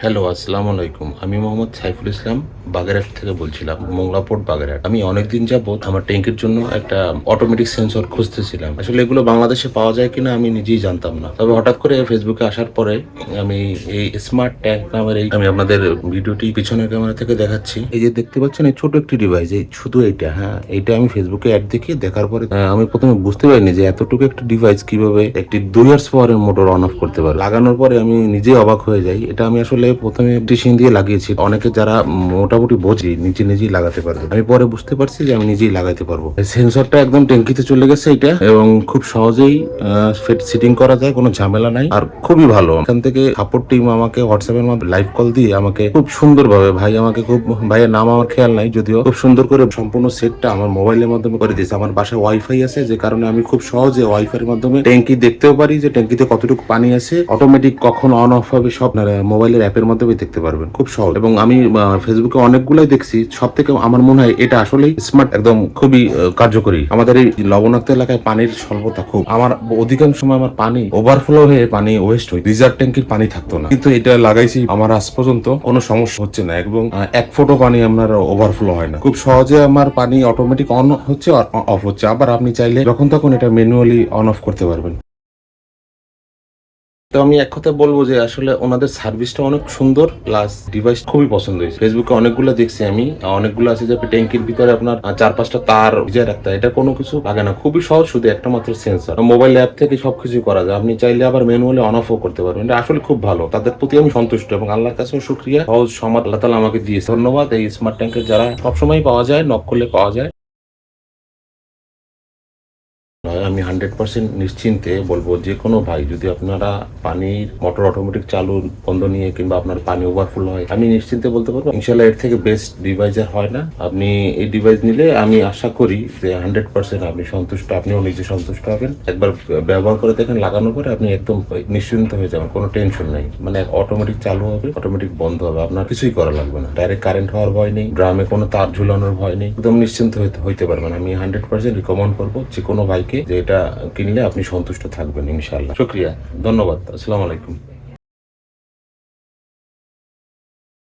Hello আসসালামু আলাইকুম। আমি মোহাম্মদ সাইফুল ইসলাম, বাগেরহাট থেকে বলছিলাম মোংলাপোর্ট বাগেরহাট। আমি অনেকদিন যাবত আমার ট্যাঙ্কের জন্য একটা অটোমেটিক সেন্সর খুঁজতেছিলাম। আসলে এগুলো বাংলাদেশে পাওয়া যায় কিনা আমি নিজেই জানতাম না। তবে হঠাৎ করে ফেসবুকে আসার পরে আমি এই স্মার্ট ট্যাঙ্ক নামের এই আমি আপনাদের ভিডিওটি পিছনের ক্যামেরা থেকে দেখাচ্ছি। এই যে দেখতে পাচ্ছেন, এই ছোট একটি ডিভাইস এই শুধু এইটা হ্যাঁ? এইটা আমি ফেসবুকে অ্যাড দেখি দেখার পরে আমি প্রথমে বুঝতে পারিনি যে এতটুকু একটা ডিভাইস কীভাবে একটি দুই ইয়ার্স পরে মোটর অন অফ করতে পারে। লাগানোর পরে আমি নিজেই অবাক হয়ে যাই। এটা আমি আসলে প্রথমে টিশিং দিয়ে লাগিয়েছি। অনেকে যারা মোটামুটি বোঝে, নিজে নিজেই লাগাতে পারবে। আমি পরে বুঝতে পারছি যে আমি নিজেই লাগাতে পারব। সেন্সরটা একদম ট্যাঙ্কিতে চলে গেছে এটা, এবং খুব সহজেই সিটিং করা যায়, কোনো ঝামেলা নাই, আর খুবই ভালো। এখান থেকে সাপোর্ট টিম আমাকে হোয়াটসঅ্যাপের মাধ্যমে লাইভ কল দিয়ে আমাকে খুব সুন্দরভাবে, ভাই আমাকে খুব, ভাইয়ের নাম আমার খেয়াল নাই, যদিও খুব সুন্দর করে সম্পূর্ণ সেটটা আমার মোবাইলের মাধ্যমে করে দিয়েছে। আমার বাসায় ওয়াইফাই আছে, যে কারণে আমি খুব সহজে ওয়াইফাই এর মাধ্যমে ট্যাঙ্কি দেখতেও পারি যে ট্যাঙ্কিতে কতটুকু পানি আছে। অটোমেটিক কখন অন অফ হবে সব মোবাইলের অ্যাপের মাধ্যমে দেখতে পারবেন। খুব সহজ। এবং আমি ফেসবুকে অনেকগুলাই দেখছি। সব থেকে আমার মনে হয় এটা আসলেই স্মার্ট একদম খুবই কার্যকরী। আমাদের এই লবণাক্ত এলাকায় পানির স্বল্পতা খুব। আমার অধিকাংশ সময় আমার পানি ওভারফ্লো হয়ে পানি ওয়েস্ট হয়। রিজার্ভ ট্যাঙ্কির পানি থাকতো না। কিন্তু এটা লাগাইছি আমার আজ পর্যন্ত কোনো সমস্যা হচ্ছে না। এবং এক ফোটো পানি আপনার ওভারফ্লো হয় না। খুব সহজে আমার পানি অটোমেটিক অন হচ্ছে অফ হচ্ছে। আবার আপনি চাইলে যখন তখন এটা ম্যানুয়ালি অন অফ করতে পারবেন। তো আমি এক কথা বলব যে আসলে ওনাদের সার্ভিসটা অনেক সুন্দর প্লাস ডিভাইস খুবই পছন্দ হয়েছে। ফেসবুকে অনেকগুলো দেখছি আমি অনেকগুলো আছে যে ট্যাঙ্কির ভিতরে আপনার চার পাঁচটা তার ভিজায় রাখতে এটা কোনো কিছু লাগে না। খুবই সহজ শুধু একটা মাত্র সেন্সর মোবাইল অ্যাপ থেকে সবকিছু করা যায়। আপনি চাইলে আবার ম্যানুয়ালি অন অফও করতে পারবেন। এটা আসলে খুব ভালো। তাদের প্রতি আমি সন্তুষ্ট এবং আল্লাহর কাছেও শুক্রিয়া। সহজ সমাজ আল্লাহ তালা আমাকে দিয়েছে। ধন্যবাদ এই স্মার্ট ট্যাঙ্কের যারা সবসময় পাওয়া যায় নক করলে পাওয়া যায়। আমি হান্ড্রেড পার্সেন্ট নিশ্চিন্তে বলব যে কোনো ভাই, যদি আপনারা পানির মোটর অটোমেটিক চালু বন্ধ নিয়ে কিংবা আপনার পানি ওভারফুল হয়, আমি নিশ্চিন্তে বলতে পারব, ইনশাল্লাহ এর থেকে বেস্ট ডিভাইস হয় না। আপনি এই ডিভাইস নিলে আমি আশা করি যে হান্ড্রেড পার্সেন্ট আপনি সন্তুষ্ট, আপনিও নিজে সন্তুষ্ট হবেন। একবার ব্যবহার করে দেখেন, লাগানোর পরে আপনি একদম নিশ্চিন্ত হয়ে যাবেন, কোনো টেনশন নাই। মানে অটোমেটিক চালু হবে অটোমেটিক বন্ধ হবে, আপনার কিছুই করা লাগবে না। ডাইরেক্ট কারেন্ট হওয়ার ভয় নেই ড্রামে কোনো তার ঝুলানোর ভয় নেই। একদম নিশ্চিন্ত হইতে পারবেন। আমি হান্ড্রেড পার্সেন্ট রিকমেন্ড করব যে কোনো ভাইকে যে এটা কিনলে আপনি সন্তুষ্ট থাকবেন ইনশাআল্লাহ। শুক্রিয়া ধন্যবাদ আসসালামু আলাইকুম।